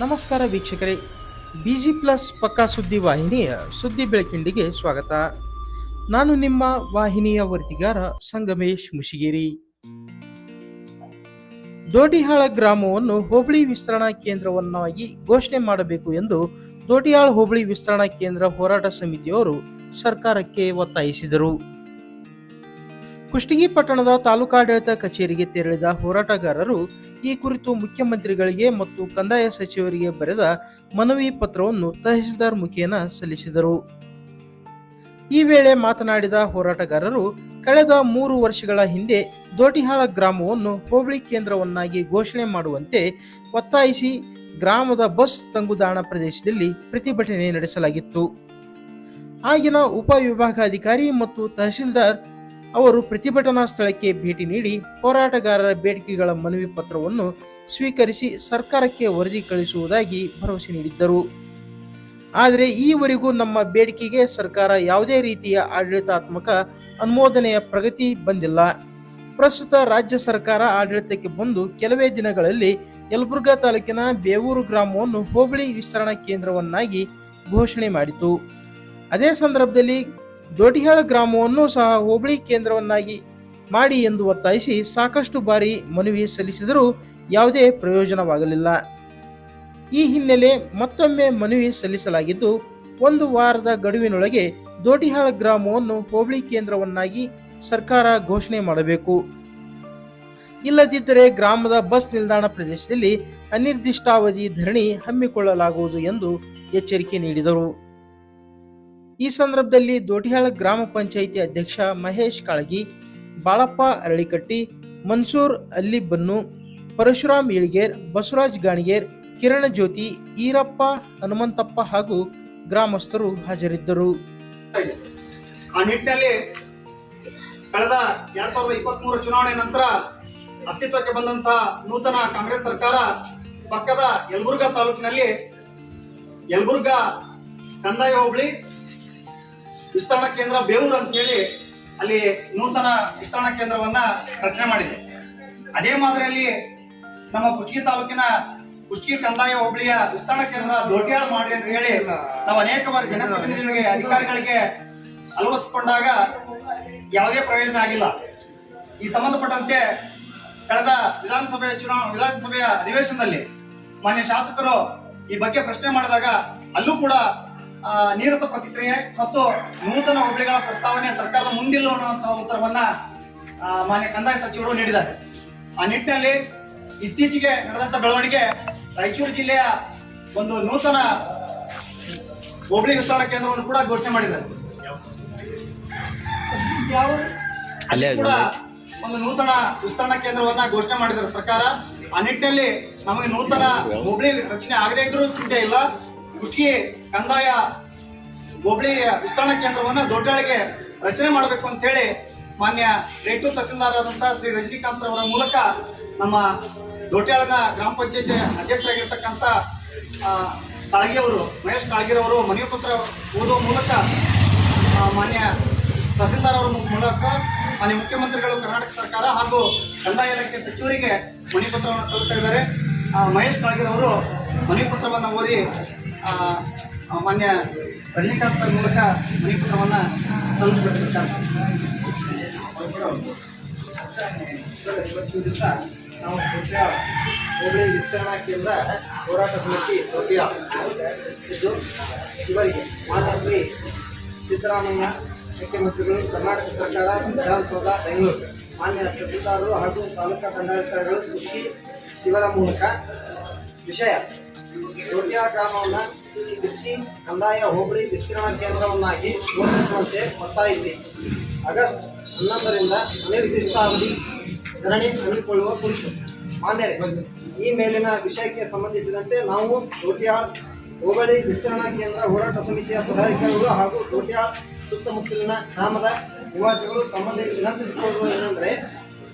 ನಮಸ್ಕಾರ ವೀಕ್ಷಕರೇ. Busy plus ಪಕ್ಕಾ ಸುದ್ದಿ ವಾಹಿನಿಯ ಸುದ್ದಿ ಬೆಳಕಿಂಡಿಗೆ ಸ್ವಾಗತ. ನಾನು ನಿಮ್ಮ ವಾಹಿನಿಯ ವರದಿಗಾರ ಸಂಗಮೇಶ್ ಮುಷಿಗೇರಿ. ದೋಡಿಹಾಳ ಗ್ರಾಮವನ್ನು ಹೋಬಳಿ ವಿಸ್ತರಣಾ ಕೇಂದ್ರವನ್ನಾಗಿ ಘೋಷಣೆ ಮಾಡಬೇಕು ಎಂದು ದೋಟಿಹಾಳ ಹೋಬಳಿ ವಿಸ್ತರಣಾ ಕೇಂದ್ರ ಹೋರಾಟ ಸಮಿತಿಯವರು ಸರ್ಕಾರಕ್ಕೆ ಒತ್ತಾಯಿಸಿದರು. ಕುಷ್ಟಗಿ ಪಟ್ಟಣದ ತಾಲೂಕಾಡಳಿತ ಕಚೇರಿಗೆ ತೆರಳಿದ ಹೋರಾಟಗಾರರು ಈ ಕುರಿತು ಮುಖ್ಯಮಂತ್ರಿಗಳಿಗೆ ಮತ್ತು ಕಂದಾಯ ಸಚಿವರಿಗೆ ಬರೆದ ಮನವಿ ಪತ್ರವನ್ನು ತಹಸೀಲ್ದಾರ್ ಮುಖೇನ ಸಲ್ಲಿಸಿದರು. ಈ ವೇಳೆ ಮಾತನಾಡಿದ ಹೋರಾಟಗಾರರು, ಕಳೆದ ಮೂರು ವರ್ಷಗಳ ಹಿಂದೆ ದೋಟಿಹಾಳ ಗ್ರಾಮವನ್ನು ಹೋಬಳಿ ಕೇಂದ್ರವನ್ನಾಗಿ ಘೋಷಣೆ ಮಾಡುವಂತೆ ಒತ್ತಾಯಿಸಿ ಗ್ರಾಮದ ಬಸ್ ತಂಗುದಾಣ ಪ್ರದೇಶದಲ್ಲಿ ಪ್ರತಿಭಟನೆ ನಡೆಸಲಾಗಿತ್ತು. ಆಗಿನ ಉಪವಿಭಾಗಾಧಿಕಾರಿ ಮತ್ತು ತಹಸೀಲ್ದಾರ್ ಅವರು ಪ್ರತಿಭಟನಾ ಸ್ಥಳಕ್ಕೆ ಭೇಟಿ ನೀಡಿ ಹೋರಾಟಗಾರರ ಬೇಡಿಕೆಗಳ ಮನವಿ ಪತ್ರವನ್ನು ಸ್ವೀಕರಿಸಿ ಸರ್ಕಾರಕ್ಕೆ ವರದಿ ಕಳಿಸುವುದಾಗಿ ಭರವಸೆ ನೀಡಿದ್ದರು. ಆದರೆ ಈವರೆಗೂ ನಮ್ಮ ಬೇಡಿಕೆಗೆ ಸರ್ಕಾರ ಯಾವುದೇ ರೀತಿಯ ಆಡಳಿತಾತ್ಮಕ ಅನುಮೋದನೆಯ ಪ್ರಗತಿ ಬಂದಿಲ್ಲ. ಪ್ರಸ್ತುತ ರಾಜ್ಯ ಸರ್ಕಾರ ಆಡಳಿತಕ್ಕೆ ಬಂದು ಕೆಲವೇ ದಿನಗಳಲ್ಲಿ ಯಲಬುರ್ಗಾ ತಾಲೂಕಿನ ಬೇವೂರು ಗ್ರಾಮವನ್ನು ಹೋಬಳಿ ವಿಸ್ತರಣಾ ಕೇಂದ್ರವನ್ನಾಗಿ ಘೋಷಣೆ ಮಾಡಿತು. ಅದೇ ಸಂದರ್ಭದಲ್ಲಿ ದೋಟಿಹಾಳ ಗ್ರಾಮವನ್ನು ಸಹ ಹೋಬಳಿ ಕೇಂದ್ರವನ್ನಾಗಿ ಮಾಡಿ ಎಂದು ಒತ್ತಾಯಿಸಿ ಸಾಕಷ್ಟು ಬಾರಿ ಮನವಿ ಸಲ್ಲಿಸಿದರೂ ಯಾವುದೇ ಪ್ರಯೋಜನವಾಗಲಿಲ್ಲ. ಈ ಹಿನ್ನೆಲೆ ಮತ್ತೊಮ್ಮೆ ಮನವಿ ಸಲ್ಲಿಸಲಾಗಿದ್ದು, ಒಂದು ವಾರದ ಗಡುವಿನೊಳಗೆ ದೋಟಿಹಾಳ ಗ್ರಾಮವನ್ನು ಹೋಬಳಿ ಕೇಂದ್ರವನ್ನಾಗಿ ಸರ್ಕಾರ ಘೋಷಣೆ ಮಾಡಬೇಕು. ಇಲ್ಲದಿದ್ದರೆ ಗ್ರಾಮದ ಬಸ್ ನಿಲ್ದಾಣ ಪ್ರದೇಶದಲ್ಲಿ ಅನಿರ್ದಿಷ್ಟಾವಧಿ ಧರಣಿ ಹಮ್ಮಿಕೊಳ್ಳಲಾಗುವುದು ಎಂದು ಎಚ್ಚರಿಕೆ ನೀಡಿದರು. ಈ ಸಂದರ್ಭದಲ್ಲಿ ದೋಟಿಹಾಳ ಗ್ರಾಮ ಪಂಚಾಯಿತಿ ಅಧ್ಯಕ್ಷ ಮಹೇಶ್ ಕಾಳಗಿ, ಬಾಳಪ್ಪ ಅರಳಿಕಟ್ಟಿ, ಮನ್ಸೂರ್ ಅಲ್ಲಿಬನ್ನು, ಪರಶುರಾಮ್ ಇಳಿಗೇರ್, ಬಸವರಾಜ್ ಗಾಣಿಗೇರ್, ಕಿರಣ ಜ್ಯೋತಿ, ಈರಪ್ಪ ಹನುಮಂತಪ್ಪ ಹಾಗೂ ಗ್ರಾಮಸ್ಥರು ಹಾಜರಿದ್ದರು. ಆ ನಿಟ್ಟಿನಲ್ಲಿ ಕಳೆದ ಎರಡ್ ಸಾವಿರದ ಇಪ್ಪತ್ತ್ ಮೂರು ಚುನಾವಣೆ ನಂತರ ಅಸ್ತಿತ್ವಕ್ಕೆ ಬಂದಂತ ನೂತನ ಕಾಂಗ್ರೆಸ್ ಸರ್ಕಾರ ಪಕ್ಕದ ಯಲಬುರ್ಗಾ ತಾಲೂಕಿನಲ್ಲಿ ಯಲಬುರ್ಗಾ ಕಂದಾಯ ಹೋಬಳಿ ವಿಸ್ತರಣಾ ಕೇಂದ್ರ ಬೇವೂರು ಅಂತ ಹೇಳಿ ಅಲ್ಲಿ ನೂತನ ವಿಸ್ತರಣಾ ಕೇಂದ್ರವನ್ನ ರಚನೆ ಮಾಡಿದೆ. ಅದೇ ಮಾದರಿಯಲ್ಲಿ ನಮ್ಮ ಕುಷ್ಕಿ ತಾಲೂಕಿನ ಕುಷ್ಕಿ ಕಂದಾಯ ಹೋಬಳಿಯ ವಿಸ್ತರಣಾ ಕೇಂದ್ರ ದೋಟಿಯಾಳ ಮಾಡಿ ಅಂತ ಹೇಳಿ ನಾವು ಅನೇಕ ಬಾರಿ ಜನಪ್ರತಿನಿಧಿಗಳಿಗೆ, ಅಧಿಕಾರಿಗಳಿಗೆ ಅಲವತ್ತುಕೊಂಡಾಗ ಯಾವುದೇ ಪ್ರಯೋಜನ ಆಗಿಲ್ಲ. ಈ ಸಂಬಂಧಪಟ್ಟಂತೆ ಕಳೆದ ವಿಧಾನಸಭೆಯ ಚುನಾವಣಾ ವಿಧಾನಸಭೆಯ ಅಧಿವೇಶನದಲ್ಲಿ ಮಾನ್ಯ ಶಾಸಕರು ಈ ಬಗ್ಗೆ ಪ್ರಶ್ನೆ ಮಾಡಿದಾಗ ಅಲ್ಲೂ ಕೂಡ ನೀರಸ ಪ್ರತಿಕ್ರಿಯೆ ಮತ್ತು ನೂತನ ಹುಬ್ಬಳ್ಳಿಗಳ ಪ್ರಸ್ತಾವನೆ ಸರ್ಕಾರದ ಮುಂದಿಲ್ಲ ಅನ್ನುವಂತಹ ಉತ್ತರವನ್ನ ಮಾನ್ಯ ಕಂದಾಯ ಸಚಿವರು ನೀಡಿದ್ದಾರೆ. ಆ ನಿಟ್ಟಿನಲ್ಲಿ ಇತ್ತೀಚೆಗೆ ನಡೆದಂತ ಬೆಳವಣಿಗೆ ರಾಯಚೂರು ಜಿಲ್ಲೆಯ ಒಂದು ನೂತನ ಹೋಬಳಿ ವಿಸ್ತಾರ ಕೇಂದ್ರವನ್ನು ಕೂಡ ಘೋಷಣೆ ಮಾಡಿದ್ದಾರೆ. ಅಲ್ಲೇ ಕೂಡ ಒಂದು ನೂತನ ವಿಸ್ತರಣಾ ಕೇಂದ್ರವನ್ನ ಘೋಷಣೆ ಮಾಡಿದ್ದಾರೆ ಸರ್ಕಾರ. ಆ ನಿಟ್ಟಿನಲ್ಲಿ ನಮಗೆ ನೂತನ ಹೋಬಳಿ ರಚನೆ ಆಗದೇ ಇದ್ರೂ ಚಿಂತೆ ಇಲ್ಲ. ಕುಷ್ಟಗಿ ಕಂದಾಯ ಹೋಬಳಿ ವಿಸ್ತರಣಾ ಕೇಂದ್ರವನ್ನ ದೊಡ್ಡಾಳಿಗೆ ರಚನೆ ಮಾಡಬೇಕು ಅಂತ ಹೇಳಿ ಮಾನ್ಯ ರೇಟು ತಹಸೀಲ್ದಾರ್ ಆದಂತಹ ಶ್ರೀ ರಜನಿಕಾಂತ್ ಅವರ ಮೂಲಕ ನಮ್ಮ ದೊಡ್ಡಾಳದ ಗ್ರಾಮ ಪಂಚಾಯತಿ ಅಧ್ಯಕ್ಷರಾಗಿರ್ತಕ್ಕಂಥ ಕಾಳಗಿಯವರು, ಮಹೇಶ್ ಕಾಳಗಿರವರು ಮನವಿ ಪತ್ರ ಓದುವ ಮೂಲಕ ಮಾನ್ಯ ತಹಸೀಲ್ದಾರ್ ಅವರ ಮೂಲಕ ಮಾನ್ಯ ಮುಖ್ಯಮಂತ್ರಿಗಳು, ಕರ್ನಾಟಕ ಸರ್ಕಾರ ಹಾಗೂ ಕಂದಾಯ ಇಲಾಖೆ ಸಚಿವರಿಗೆ ಮನವಿ ಪತ್ರವನ್ನು ಸಲ್ಲಿಸ್ತಾ ಇದ್ದಾರೆ. ಮಹೇಶ್ ಕಾಳಗಿರವರು ಮನವಿ ಪತ್ರವನ್ನು ಓದಿ ಮಾನ್ಯ ರಜನಿಕಾಂತ್ ಮೂಲಕ ಮನವಿ ಪತ್ರವನ್ನು ಇವತ್ತು ನಾವು ದೊಡ್ಡ ಹೋಬಳಿ ವಿಸ್ತರಣಾ ಕೇಂದ್ರ ಹೋರಾಟ ಸಮಿತಿ ದೊಡ್ಡ ಇದು ಇವರಿಗೆ ಶ್ರೀ ಸಿದ್ದರಾಮಯ್ಯ, ಮುಖ್ಯಮಂತ್ರಿಗಳು, ಕರ್ನಾಟಕ ಸರ್ಕಾರ, ವಿಧಾನಸೌಧ, ಬೆಂಗಳೂರು. ಮಾನ್ಯ ತಹಸೀಲ್ದಾರರು ಹಾಗೂ ತಾಲೂಕಾ ದಂಡಾಧಿಕಾರಿಗಳು ಕೃಷಿ ಇವರ ಮೂಲಕ ವಿಷಯ ದೊಡ್ಡ ಗ್ರಾಮವನ್ನು ಕೃಷಿ ಕಂದಾಯ, ಹೋಬಳಿ ವಿಸ್ತರಣಾ ಕೇಂದ್ರವನ್ನಾಗಿ ಘೋಷಿಸುವಂತೆ ಒತ್ತಾಯಿಸಿ. ಆಗಸ್ಟ್ ಹನ್ನೊಂದರಿಂದ ಅನಿರ್ದಿಷ್ಟಾವಧಿ ಧರಣಿ ಹಮ್ಮಿಕೊಳ್ಳುವ ಕುರಿತು. ಮಾನ್ಯರೇ, ಈ ಮೇಲಿನ ವಿಷಯಕ್ಕೆ ಸಂಬಂಧಿಸಿದಂತೆ ನಾವು ದೊಡ್ಯಾಳ್ ಹೋಬಳಿ ವಿಸ್ತರಣಾ ಕೇಂದ್ರ ಹೋರಾಟ ಸಮಿತಿಯ ಪದಾಧಿಕಾರಿಗಳು ಹಾಗೂ ದೊಡ್ಯಾಳ್ ಸುತ್ತಮುತ್ತಲಿನ ಗ್ರಾಮದ ನಿವಾಸಿಗಳು ತಮ್ಮಲ್ಲಿ ವಿನಂತಿಸಿಕೊಳ್ಳುವುದು ಏನೆಂದರೆ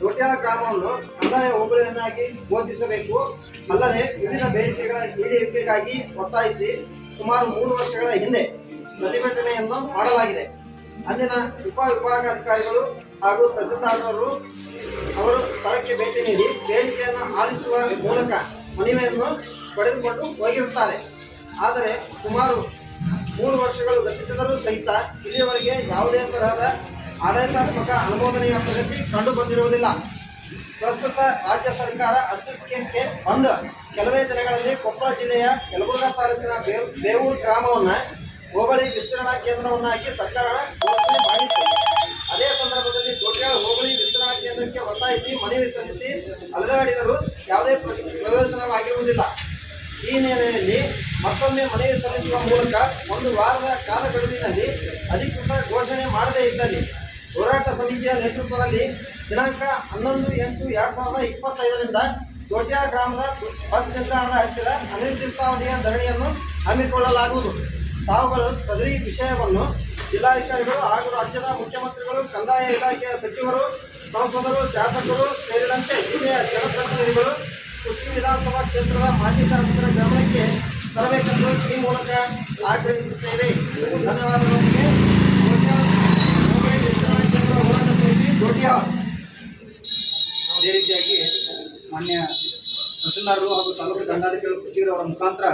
ದೊಡ್ಯಾಳ್ ಗ್ರಾಮವನ್ನು ಕಂದಾಯ ಹೋಬಳಿಯನ್ನಾಗಿ ಘೋಷಿಸಬೇಕು. ಅಲ್ಲದೆ ವಿವಿಧ ಬೇಡಿಕೆಗಳ ಈಡೇರಿಕೆಗಾಗಿ ಒತ್ತಾಯಿಸಿ ಸುಮಾರು ಮೂರು ವರ್ಷಗಳ ಹಿಂದೆ ಪ್ರತಿಭಟನೆಯನ್ನು ಮಾಡಲಾಗಿದೆ. ಅಂದಿನ ಉಪವಿಭಾಗಾಧಿಕಾರಿಗಳು ಹಾಗೂ ತಹಸೀಲ್ದಾರರು ಅವರು ಸ್ಥಳಕ್ಕೆ ಭೇಟಿ ನೀಡಿ ಬೇಡಿಕೆಯನ್ನು ಆಲಿಸುವ ಮೂಲಕ ಮನವಿಯನ್ನು ಪಡೆದುಕೊಂಡು ಹೋಗಿರುತ್ತಾರೆ. ಆದರೆ ಸುಮಾರು ಮೂರು ವರ್ಷಗಳು ಗತಿಸಿದರೂ ಸಹಿತ ಇಲ್ಲಿಯವರೆಗೆ ಯಾವುದೇ ತರಹದ ಆಡಳಿತಾತ್ಮಕ ಅನುಮೋದನೆಯ ಪ್ರಗತಿ ಕಂಡು ಬಂದಿರುವುದಿಲ್ಲ ಪ್ರಸ್ತುತ ರಾಜ್ಯ ಸರ್ಕಾರ ಅಸ್ತಿತ್ವಕ್ಕೆ ಬಂದ. ಕೆಲವೇ ದಿನಗಳಲ್ಲಿ ಕೊಪ್ಪಳ ಜಿಲ್ಲೆಯ ಯಲಬುರ್ಗಾ ತಾಲೂಕಿನ ಬೇವ್- ಬೇವೂರು ಗ್ರಾಮವನ್ನ ಹೋಬಳಿ ವಿಸ್ತರಣಾ ಕೇಂದ್ರವನ್ನಾಗಿ ಸರ್ಕಾರ ಘೋಷಣೆ ಮಾಡಿತ್ತು. ಅದೇ ಸಂದರ್ಭದಲ್ಲಿ ದೊಡ್ಡ ಹೋಬಳಿ ವಿಸ್ತರಣಾ ಕೇಂದ್ರಕ್ಕೆ ಒತ್ತಾಯಿಸಿ ಮನವಿ ಸಲ್ಲಿಸಿ ಅಲೆದಾಡಿದರೂ ಯಾವುದೇ ಪ್ರ- ಪ್ರಯೋಜನವಾಗಿರುವುದಿಲ್ಲ. ಈ ಹಿನ್ನೆಲೆಯಲ್ಲಿ ಮತ್ತೊಮ್ಮೆ ಮನವಿ ಸಲ್ಲಿಸುವ ಮೂಲಕ ಒಂದು ವಾರದ ಕಾಲಗಡುವಿನಲ್ಲಿ ಅಧಿಕೃತ ಘೋಷಣೆ ಮಾಡದೇ ಇದ್ದಲ್ಲಿ ಹೋರಾಟ ಸಮಿತಿಯ ನೇತೃತ್ವದಲ್ಲಿ ದಿನಾಂಕ ಹನ್ನೊಂದು, ಎಂಟು, ಎರಡು ಸಾವಿರದ ಇಪ್ಪತ್ತೈದರಿಂದ ದೊಡ್ಡ ಗ್ರಾಮದ ಬಸ್ ನಿಲ್ದಾಣದ ಹತ್ತಿರ ಅನಿರ್ದಿಷ್ಟಾವಧಿಯ ಧರಣಿಯನ್ನು ಹಮ್ಮಿಕೊಳ್ಳಲಾಗುವುದು. ತಾವುಗಳು ಸದರಿ ವಿಷಯವನ್ನು ಜಿಲ್ಲಾಧಿಕಾರಿಗಳು ಹಾಗೂ ರಾಜ್ಯದ ಮುಖ್ಯಮಂತ್ರಿಗಳು, ಕಂದಾಯ ಇಲಾಖೆಯ ಸಚಿವರು, ಸಂಸದರು, ಶಾಸಕರು ಸೇರಿದಂತೆ ಜಿಲ್ಲೆಯ ಜನಪ್ರತಿನಿಧಿಗಳು, ಕೃಷಿ ವಿಧಾನಸಭಾ ಕ್ಷೇತ್ರದ ಮಾಜಿ ಶಾಸಕರ ಗಮನಕ್ಕೆ ತರಬೇಕೆಂದು ಈ ಮೂಲಕ ಆಗ್ರಹಿಸುತ್ತೇವೆ. ಧನ್ಯವಾದಗಳೊಂದಿಗೆ ದೊಡ್ಡ ಹೋಬಳಿ ವಿಸ್ತರಣಾ ಕೇಂದ್ರ ಹೋರಾಟ ಸಮಿತಿ ದೊಡ್ಡ ಅದೇ ರೀತಿಯಾಗಿ ಮಾನ್ಯ ತಹಸೀಲ್ದಾರರು ಹಾಗೂ ತಾಲೂಕು ದಂಡಾಧಿಕಾರಿ ಅವರ ಮುಖಾಂತರ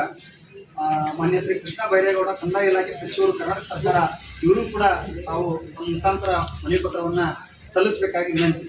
ಮಾನ್ಯ ಶ್ರೀ ಕೃಷ್ಣ ಬೈರೇಗೌಡ ಕಂದಾಯ ಇಲಾಖೆ ಸಚಿವರು ಕರ್ನಾಟಕ ಸರ್ಕಾರ, ಇವರು ಕೂಡ ತಾವು ನಮ್ಮ ಮುಖಾಂತರ ಮನವಿ ಪತ್ರವನ್ನು ಸಲ್ಲಿಸಬೇಕಾಗಿ ವಿನಂತಿ.